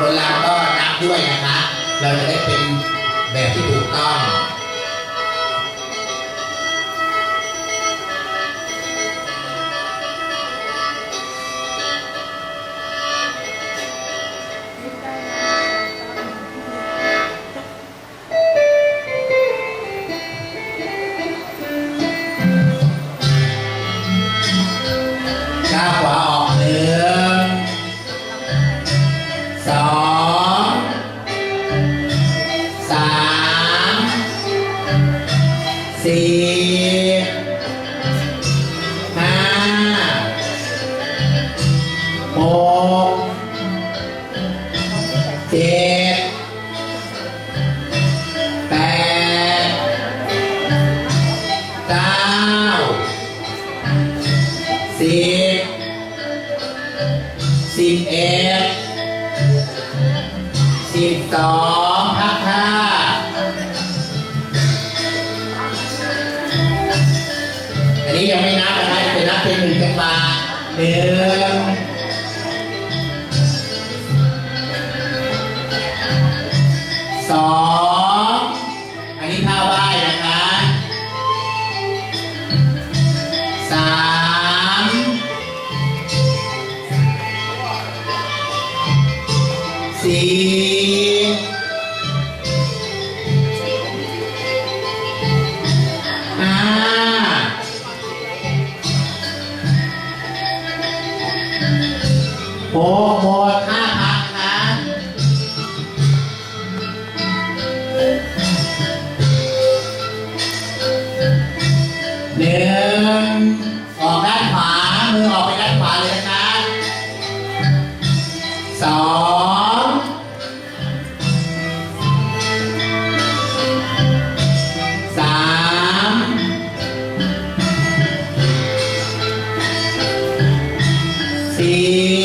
คนเราก็นับด้วยนะคะ เราจะได้เป็นแบบที่ถูกต้อง นนี้ยังไม่นับนะครับจะนับเป็นหนึ่งกันมาหนึ่งสองอันนี้ท่าไหว้นะคะสามสี่ สี่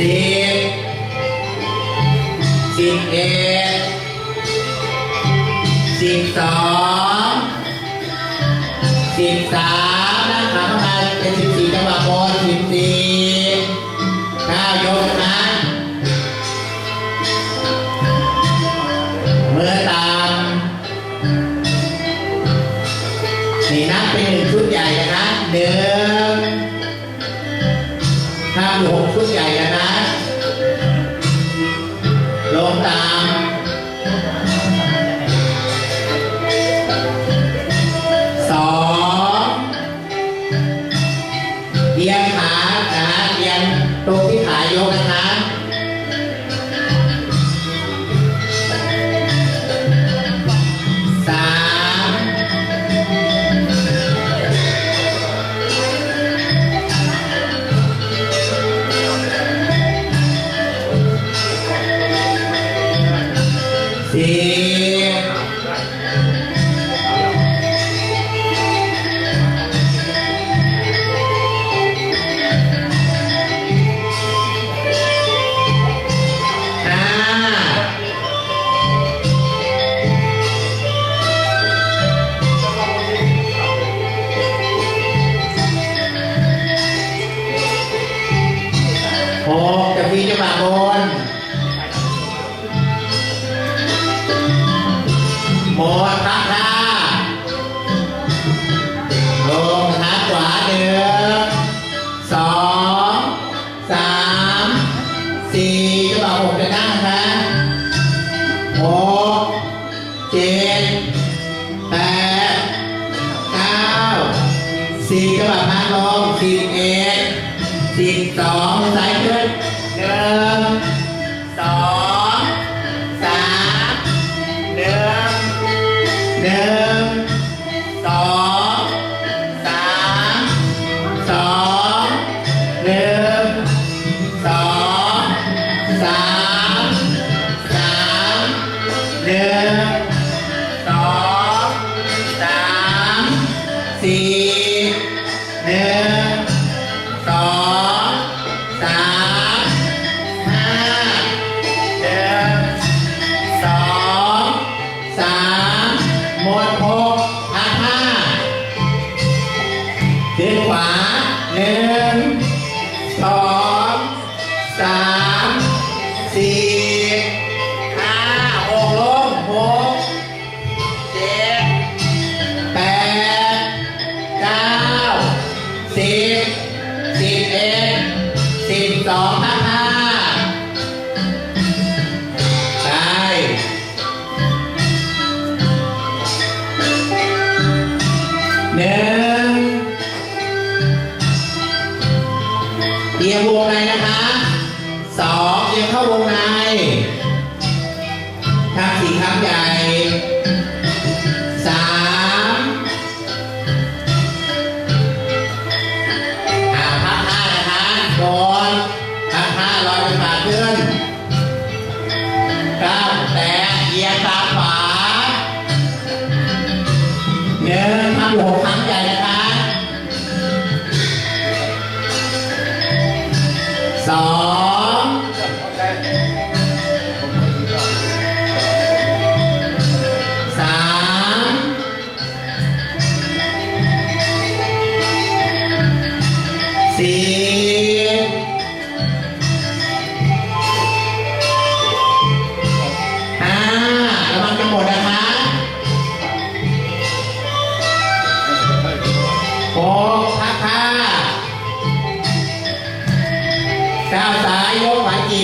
สิบสิบเอ็ดสิบสองสิบสามนะครับข้างในเป็นสิบสี่จังหวะบนสิบสี่เก้ายกนะเมื่อตามนี่นับเป็นหนึ่งชุดใหญ่นะหนึ่ง ขานะเอียงตรงที่ขายกนะคะสามสี่ เจ็ดแปดเก้าสี่จะบอกพักลงสิบเอ็ดสิบสองสายขึ้นหนึ่งสอง สองเอียงเข้าวงในทำสี่ครั้งใหญ่สามอ่าพักห้านะคะโดนพักห้าลอยไปขาขึ้นเก้าแตะเอียงตามขวาหนึ่งทำอยู่หกครั้งใหญ่นะคะสอง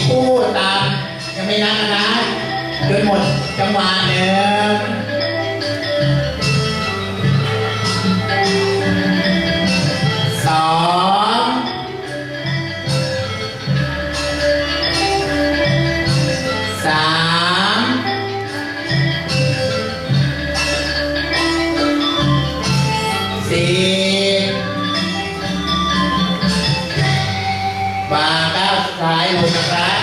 กขวาจีบคู่ตามยังไม่นับนะจนหมดจังหวะหนึ่งสองสามสี่วากาวสุดท้ายลงนะครับ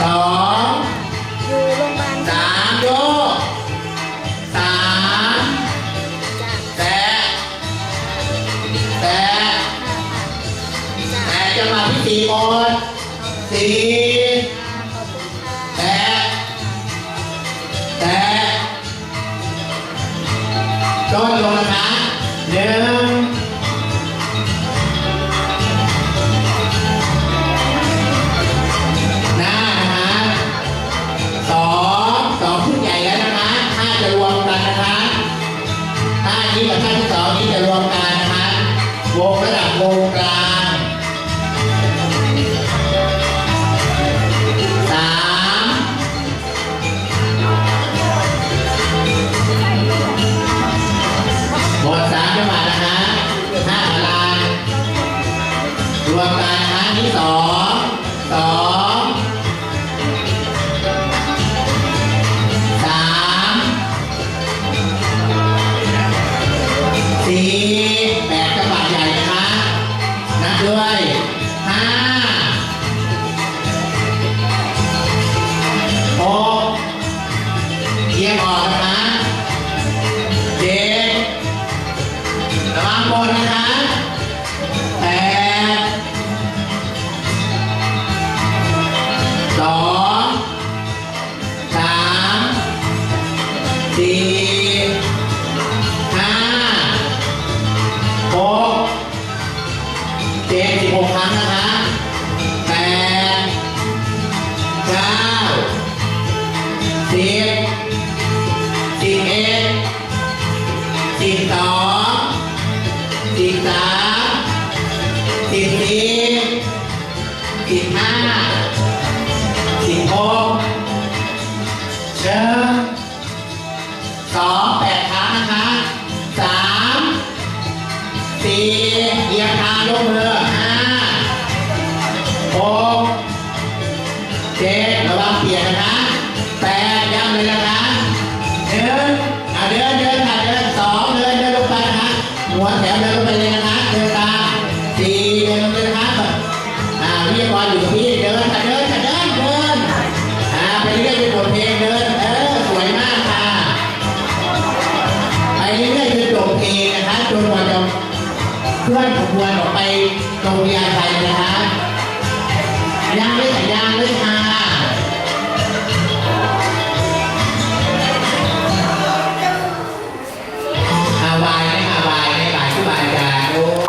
สองอสามโยสามแตะแตะแตะจะมาที่สี่หมสี่แตะแตะต้นลงนะคะหนึ่ง สิ่งเอ็นสิ่งตา พื่อนของบวนออกไปตรงเรียนไทยนะฮะยังไม่แต่ยังเลยค่ะ